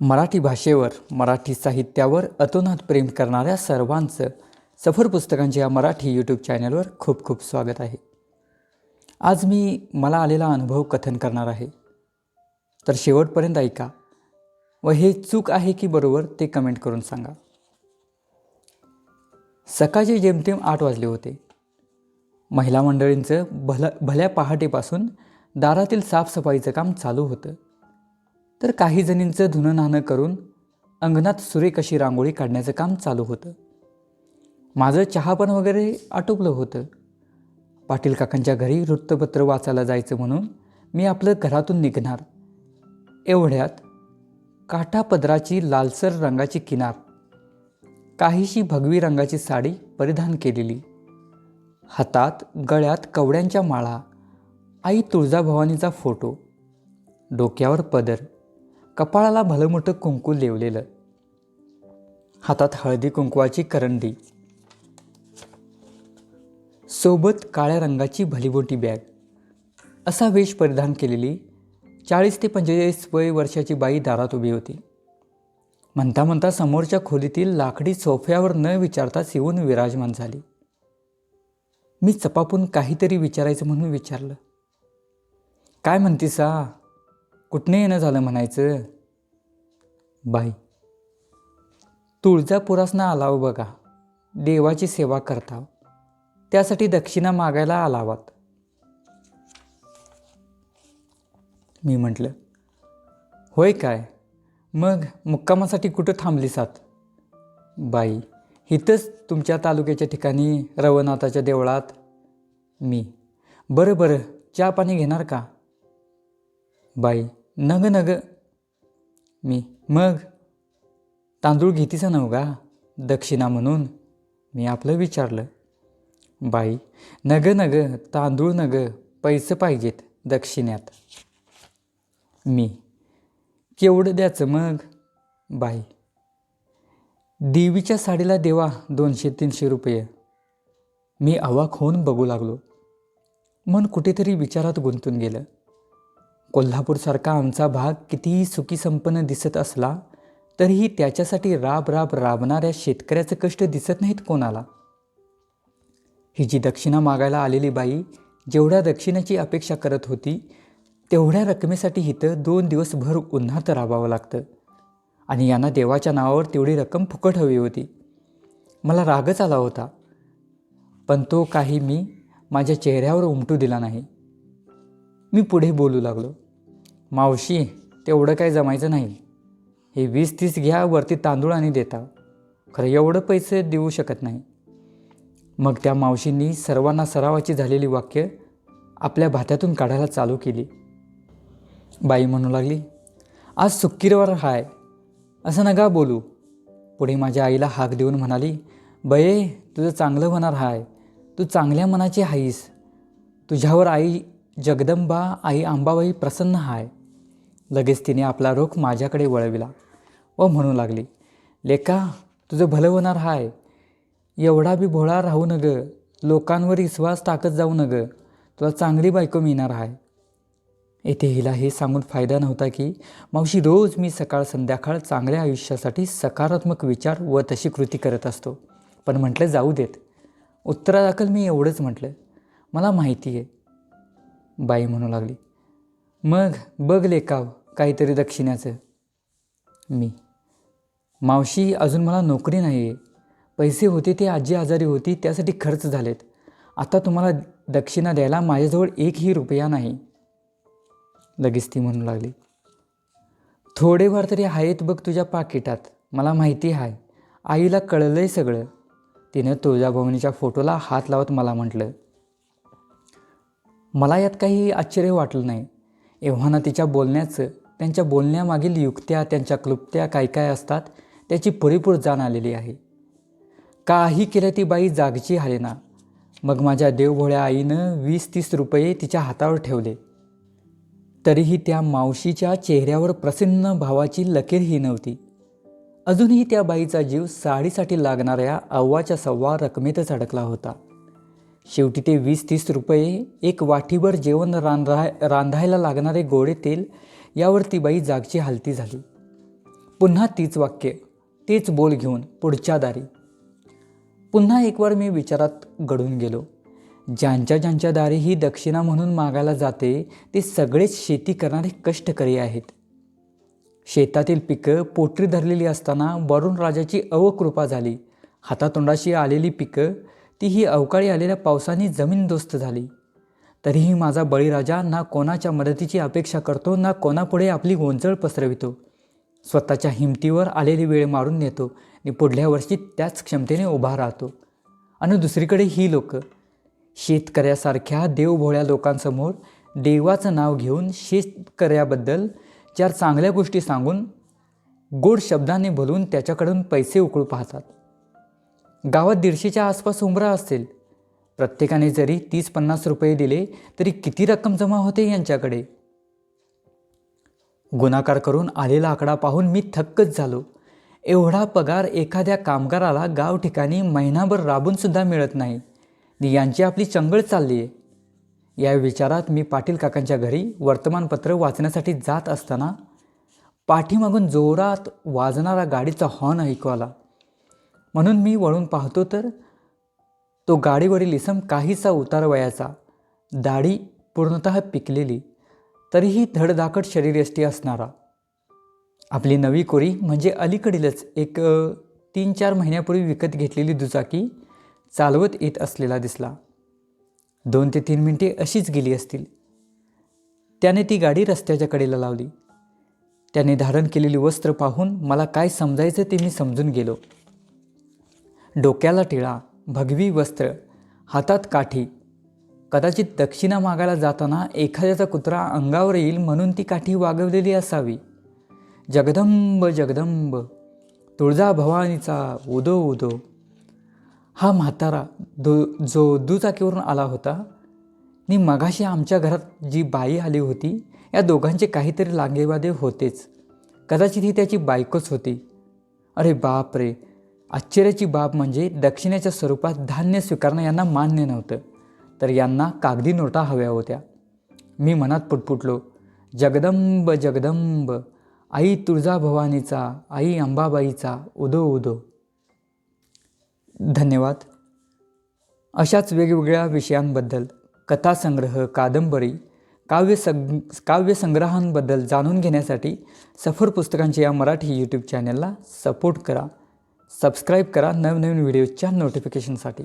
मराठी भाषेवर मराठी साहित्यावर अतोनात प्रेम करणाऱ्या सर्वांचं सफर पुस्तकांच्या या मराठी यूट्यूब चॅनलवर खूप खूप स्वागत आहे. आज मी मला आलेला अनुभव कथन करणार आहे. तर शेवटपर्यंत ऐका. व हे चूक आहे की बरोबर ते कमेंट करून सांगा. सकाळचे जेमतेम आठ वाजले होते. महिला मंडळींचं भल भल्या पहाटेपासून दारातील साफसफाईचं काम चालू होतं. तर काही जणींचं धुणं नाणं करून अंगणात सुरेख अशी रांगोळी काढण्याचं काम चालू होतं. माझं चहापण वगैरे आटोपलं होतं. पाटील काकांच्या घरी वृत्तपत्र वाचायला जायचं म्हणून मी आपलं घरातून निघणार. एवढ्यात काठा पदराची लालसर रंगाची किनार काहीशी भगवी रंगाची साडी परिधान केलेली. हातात गळ्यात कवड्यांच्या माळा आई तुळजाभवानीचा फोटो डोक्यावर पदर कपाळाला भलंमोठं कुंकू लेवलेलं. हातात हळदी कुंकवाची करंडी. सोबत काळ्या रंगाची भलीमोठी बॅग. असा वेश परिधान केलेली चाळीस ते पंचेचाळीस वय वर्षाची बाई दारात उभी होती. म्हणता म्हणता समोरच्या खोलीतील लाकडी सोफ्यावर न विचारताच येऊन विराजमान झाली. मी चपापून काहीतरी विचारायचं म्हणून विचारलं. काय म्हणतीस? आ कुठनं येणं झालं म्हणायचं. बाई तुळजापुरासनं आलाव बघा. देवाची सेवा करता त्यासाठी दक्षिणा मागायला आलावात. मी म्हटलं होय काय? मग मुक्कामासाठी कुठं थांबली सात बाई इथंच तुमच्या तालुक्याच्या ठिकाणी रवनाथाच्या देवळात. मी बरं बरं चहा पाणी घेणार का? बाई नग नग. मी. मग? तांदूळ घेतीचा नव का दक्षिणा म्हणून. मी आपलं विचारलं. बाई नग नग. तांदूळ नग. पैसे पाहिजेत दक्षिण्यात. मी. केवढं द्यायचं मग? बाई देवीच्या साडीला देवा दोनशे तीनशे रुपये. मी अवाक होऊन बघू लागलो. मन कुठेतरी विचारात गुंतून गेलं. कोल्हापूरसारखा आमचा भाग कितीही सुखी संपन्न दिसत असला तरीही त्याच्यासाठी राब राब राबणाऱ्या शेतकऱ्याचं कष्ट दिसत नाहीत कोणाला. ही जी दक्षिणा मागायला आलेली बाई जेवढ्या दक्षिणाची अपेक्षा करत होती तेवढ्या रकमेसाठी इथं दोन दिवस भर उन्हात राबावं लागतं आणि यांना देवाच्या नावावर तेवढी रक्कम फुकट हवी होती. मला रागच आला होता पण तो काही मी माझ्या चेहऱ्यावर उमटू दिला नाही. मी पुढे बोलू लागलो. मावशी तेवढं काय जमायचं नाही. हे वीस तीस घ्या वरती तांदूळ आणि देता खरं एवढं पैसे देऊ शकत नाही. मग त्या मावशींनी सर्वांना सरावाची झालेली वाक्य आपल्या भात्यातून काढायला चालू केली. बाई म्हणू लागली आज सुक्कीरवार हाय. असं नका बोलू. पुढे माझ्या आईला हाक देऊन म्हणाली बये तुझं चांगलं होणार हाय. तू चांगल्या मनाची आहेस तुझ्यावर आई जगदंबा आई आंबाबाई प्रसन्न हाय. लगेच तिने आपला रोख माझ्याकडे वळविला व म्हणू लागली लेका तुझं भलं होणार हाय. एवढा बी भोळा राहू न ग लोकांवर विश्वास टाकत जाऊ न ग तुला चांगली बायको मिळणार आहे येथे हिला हे सांगून फायदा नव्हता की मावशी रोज मी सकाळ संध्याकाळ चांगल्या आयुष्यासाठी सकारात्मक विचार व तशी कृती करत असतो. पण म्हटलं जाऊ देत. उत्तरादाखल मी एवढंच म्हटलं. मला माहिती आहे. बाई म्हणू लागली. मग बघ लेकाव काहीतरी दक्षिण्याचं मी. मावशी अजून मला नोकरी नाही आहे पैसे होते ते आजी आजारी होती त्यासाठी खर्च झालेत. आता तुम्हाला दक्षिणा द्यायला माझ्याजवळ एकही रुपया नाही. लगेच ती म्हणू लागली. थोडेफार तरी आहेत बघ तुझ्या पाकिटात. मला माहिती आहे आईला कळलं आहे सगळं. तिनं तुळजाभवानीच्या फोटोला हात लावत मला म्हटलं मला यात काही आश्चर्य वाटलं नाही. एव्हाना तिच्या बोलण्याचं त्यांच्या बोलण्यामागील युक्त्या त्यांच्या क्लुप्त्या काय काय असतात त्याची पुरेपूर जाण आलेली आहे. काही केलं ती बाई जागची आले ना मग माझ्या देवभोळ्या आईनं वीस तीस रुपये तिच्या हातावर ठेवले. तरीही त्या मावशीच्या चेहऱ्यावर प्रसन्न भावाची लकीरही नव्हती. अजूनही त्या बाईचा जीव साडीसाठी लागणाऱ्या अव्वाच्या सव्वा रकमेतच अडकला होता. शेवटी ते वीस तीस रुपये एक वाटीभर जेवण रांधा रांधायला लागणारे गोडे तेल यावर ती बाई जागची हालती झाली. पुन्हा तीच वाक्य तेच बोल घेऊन पुढच्या दारी. पुन्हा एक वार मी विचारात गडून गेलो. ज्यांच्या ज्यांच्या दारी ही दक्षिणा म्हणून मागायला जाते ते सगळेच शेती करणारे कष्टकरी आहेत. शेतातील पिकं पोटरी धरलेली असताना वरुण राजाची अवकृपा झाली. हातातोंडाशी आलेली पिकं ती ही अवकाळी आलेल्या पावसाने जमीनदोस्त झाली. तरीही माझा बळीराजा ना कोणाच्या मदतीची अपेक्षा करतो ना कोणापुढे आपली गोंचळ पसरवितो. स्वतःच्या हिमतीवर आलेली वेळ मारून नेतो आणि पुढल्या वर्षी त्याच क्षमतेने उभा राहतो. आणि दुसरीकडे ही लोक. शेतकऱ्यासारख्या देवभोळ्या लोकांसमोर देवाचं नाव घेऊन शेतकऱ्याबद्दल चार चांगल्या गोष्टी सांगून गोड शब्दाने भरून त्याच्याकडून पैसे उकळू पाहतात. गावात दीडशेच्या आसपास उमरा असेल प्रत्येकाने जरी तीस पन्नास रुपये दिले तरी किती रक्कम जमा होते यांच्याकडे? गुणाकार करून आलेला आकडा पाहून मी थक्कच झालो. एवढा पगार एखाद्या कामगाराला गाव ठिकाणी महिनाभर राबूनसुद्धा मिळत नाही. यांची आपली चंगळ चालली आहे. या विचारात मी पाटील काकांच्या घरी वर्तमानपत्र वाचण्यासाठी जात असताना पाठीमागून जोरात वाजणारा गाडीचा हॉर्न ऐकू आला. म्हणून मी वळून पाहतो तर तो गाडीवरील इसम काहीसा उतार वयाचा दाढी पूर्णतः पिकलेली. तरीही धडधाकट शरीरयष्टी असणारा. आपली नवी कोरी म्हणजे अलीकडीलच एक तीन चार महिन्यापूर्वी विकत घेतलेली दुचाकी चालवत येत असलेला दिसला. दोन ते तीन मिनिटे अशीच गेली असतील. त्याने ती गाडी रस्त्याच्या कडेला लावली. त्याने धारण केलेली वस्त्र पाहून मला काय समजायचं ते मी समजून गेलो. डोक्याला टिळा भगवी वस्त्र हातात काठी. कदाचित दक्षिणा मागायला जाताना एखाद्याचा कुत्रा अंगावर येईल म्हणून ती काठी वागवलेली असावी. जगदंब जगदंब तुळजा भवानीचा उदो उदो. हा म्हातारा दो जो दुचाकीवरून आला होता नि मगाशी आमच्या घरात जी बाई आली होती या दोघांचे काहीतरी लांगेवादे होतेच. कदाचित ही त्याची बायकोच होती. अरे बाप रे आश्चर्याची बाब म्हणजे दक्षिणेच्या स्वरूपात धान्य स्वीकारणं यांना मान्य नव्हतं. तर यांना कागदी नोटा हव्या होत्या. मी मनात पुटपुटलो जगदंब जगदंब आई तुळजाभवानीचा आई अंबाबाईचा उदो उदो. धन्यवाद. अशाच वेगवेगळ्या विषयांबद्दल कथासंग्रह कादंबरी काव्य सग काव्यसंग्रहांबद्दल जाणून घेण्यासाठी सफर पुस्तकांच्या या मराठी यूट्यूब चॅनलला सपोर्ट करा. सबस्क्राईब करा नवनवीन व्हिडिओच्या नोटिफिकेशनसाठी